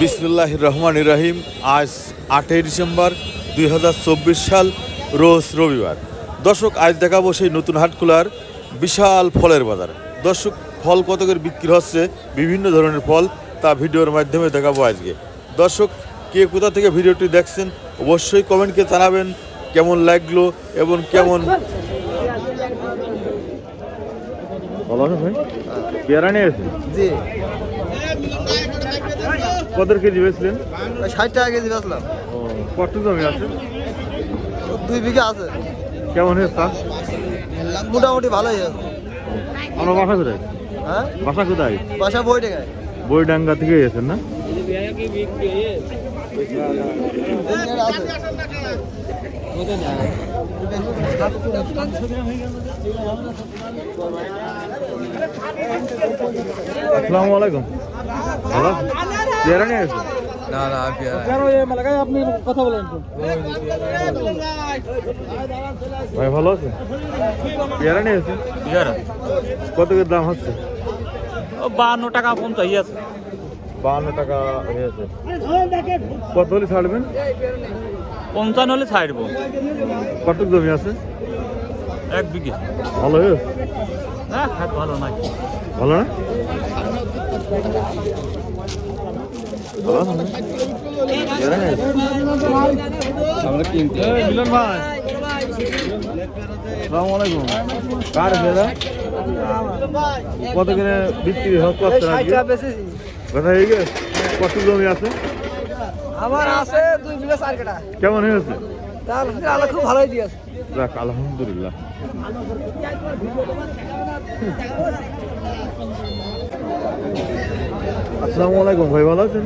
বিসমুল্লাহ রহমান রাহিম। আজ আটই ডিসেম্বর দুই হাজার চব্বিশ সাল রোজ রবিবার। দর্শক আজ দেখাবো সেই নতুন হাটখোলার বিশাল ফলের বাজার। দর্শক ফল কত করে বিক্রি হচ্ছে বিভিন্ন ধরনের ফল তা ভিডিওর মাধ্যমে দেখাবো আজকে। দর্শক কে কোথা থেকে ভিডিওটি দেখছেন অবশ্যই কমেন্টকে জানাবেন কেমন লাগল এবং কেমন ভালো আছে ভাই পেয়ারা নিয়ে জি। কত কেজি বেচলেন? ষাট টাকা কেজি বেচলাম। কত জমি আছে? দুই বিঘা আছে। কেমন হয়েছে? মোটামুটি ভালোই আছে। আমরা বাসা কোথায়? হ্যাঁ? বাসা কোথায়? বাসা বই টাকায় বইডাঙ্গা থেকে এসেছেন না? আসসালামু আলাইকুম। ভালো? পেয়ারা নিয়ে এসেছেন না না আপনি কথা বলেন ভাই ভালো আছেন পেয়ারা নিয়ে এসেছেন কত করে দাম হচ্ছে? বাহান্ন টাকা পঞ্চাশ আছে। বাহান্ন টাকা হয়েছে কত হলে ছাড়বেন? পঞ্চান্ন হলে ছাড়বো। কত জমি আছে? এক বিঘে। ভালো হয়েছে? হ্যাঁ ভালো নাই ভালো না? মিলন ভাই আসসালামু আলাইকুম কার কত করে বিক্রি হোক আজকে কথা হয়ে গেছে কত জমি আছে আমার আছে দুই বিঘা চার কাটা কেমন হয়েছে তার খুব ভালোই দিয়েছে যাক আলহামদুলিল্লাহ আসসালামু আলাইকুম ভাই ভালো আছেন?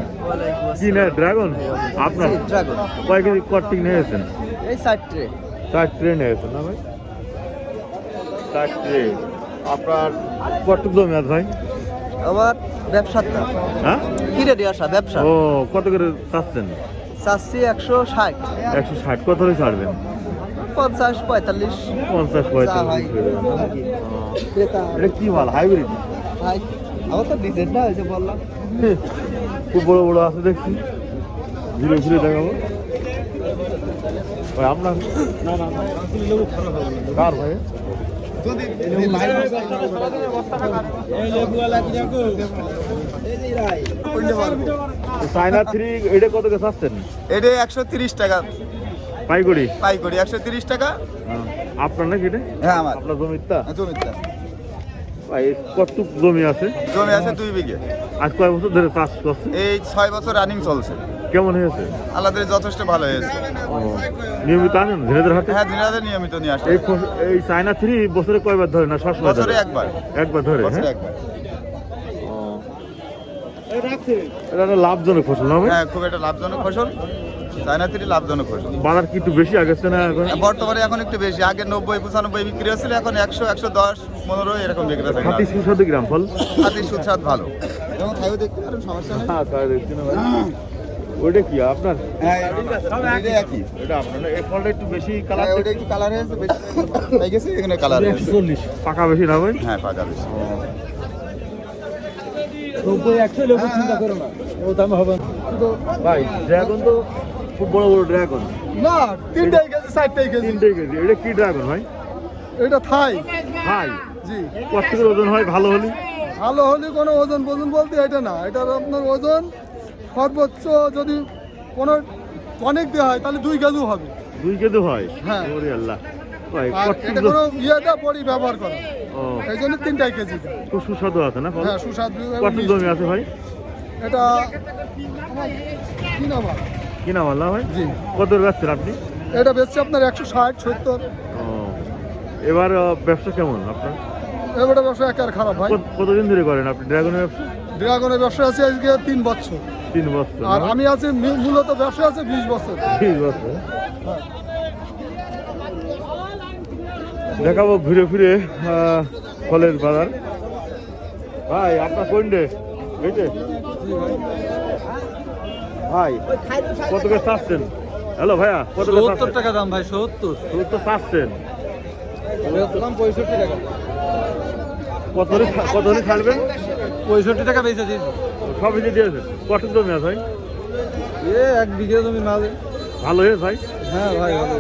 কি না ড্রাগন? আপনার? ড্রাগন। কয় কেজি কটিং নিয়েছেন? এই চার ট্রে। চার ট্রে নিয়েছেন না ভাই? চার ট্রে। আপনার কটুক জমি আছে ভাই? আমার ব্যবসার নাম হ্যাঁ? কিনে দিয়ে আসা ব্যবসা? ও কত করে চাচ্ছেন? চাচ্ছি একশো ষাট। একশো ষাট কত হলে ছাড়বেন? পঞ্চাশ পঁয়তাল্লিশ। পঞ্চাশ পঁয়তাল্লিশ কি। এটা কি মাল? হাইব্রিড? আমার তো না হয়েছে বললাম। খুব বড় বড় আছে দেখছি। ঘুরে ঘুরে দেখাবো। ভাই আপনার কার ভাই? চায়না থ্রি এটা কত চাচ্ছেন? এটা একশো তিরিশ টাকা। পাইকড়ি একশো তিরিশ টাকা। আপনার নাকি এটা? হ্যাঁ আমার। আপনার জমিটা জমিটা কতটুক জমি আছে? জমি আছে দুই বিঘে। আজ কয় বছর ধরে চাষ করছে? এই ছয় বছর রানিং চলছে। কেমন হয়েছে? আল্লাদের যথেষ্ট ভালো হয়েছে। নিয়মিত আনেন? ধীরে হাটে? হ্যাঁ রাতে নিয়মিত নিয়ে আসে। এই এই চায়না থ্রি বছরে কয়বার ধরে না সবসময় বছরে একবার। একবার ধরে বছরে হ্যাঁ? একবার। ও। এটা একটা লাভজনক ফসল না হ্যাঁ খুব একটা লাভজনক ফসল। চায়না থ্রি লাভজনক ফসল বাজার কি একটু বেশি আগেছে না এখন? বর্তমানে এখন একটু বেশি। আগে নব্বই পঁচানব্বই বিক্রি হচ্ছিল এখন একশো একশো দশ পনেরো এরকম বিক্রি হচ্ছে। হাতি সুস্বাদু গ্রাম ফল? হাতির সুস্বাদ ভালো। এবং খাইও দেখতে পারেন সমস্যা নেই। হ্যাঁ তাই দেখছি না ভাই ওইটা কি আপনার? হ্যাঁ এটা একই। এটা আপনার? এই ফলটা একটু বেশি কালার হ্যাঁ, ওটা একটু কালার হয়েছে বেশি হয়ে গেছে এখানে কালার হয়েছে। চল্লিশ পাকা বেশি না ভাই? হ্যাঁ পাকা বেশি। নব্বই একশো লোক চিন্তা করো না ও দাম হবে ভাই ড্রাগন তো খুব বড় বড় ড্রাগন? না তিনটাই কেজি চারটাই কেজি। তিনটে কেজি এটা কি ড্রাগন ভাই? এটা থাই। হাই জি। কত ওজন হয় ভালো হলে? ভালো হলে কোনো ওজন ওজন বলতে এটা না এটার আপনার ওজন সর্বোচ্চ যদি কোনো অনেক দেওয়া হয় তাহলে দুই কেজি হবে। দুই কেজি হয়? হ্যাঁ। আল্লাহ। এটা কোনো ইয়েটা পরি ব্যবহার করা এই জন্য তিনটাই কেজি। খুব সুস্বাদু আছে না হ্যাঁ সুস্বাদু কত জমি আছে ভাই? এটা কি নাম? কি নাম আল্লাহ ভাই? জি। কত যাচ্ছেন আপনি? এটা বেচছে আপনার একশো ষাট সত্তর। ও এবার ব্যবসা কেমন আপনার? এবারে ব্যবসা একেবারে খারাপ ভাই। কতদিন ধরে করেন আপনি ড্রাগনের ব্যবসা? ড্রাগনের ব্যবসা আছে আজকে তিন বছর। তিন বছর আর আমি আছি মূলত ব্যবসা আছে বিশ বছর। বিশ বছর। দেখাবো ঘুরে ফিরে ফলের বাজার। ভাই আপনার কোন ডে? ভাই কত করে চাচ্ছেন? হ্যালো ভাইয়া কত সত্তর টাকা দাম ভাই সত্তর। তো চাচ্ছেন? পঁয়ষট্টি টাকা। কত কত ছাড়বেন? পঁয়ষট্টি টাকা বেঁচে দিয়েছি। সব কিছু দিয়েছেন? কত জমি আছে ভাই? এ এক বিঘে জমি মাঝে ভালো হয়ে ভাই? হ্যাঁ ভাই ভালো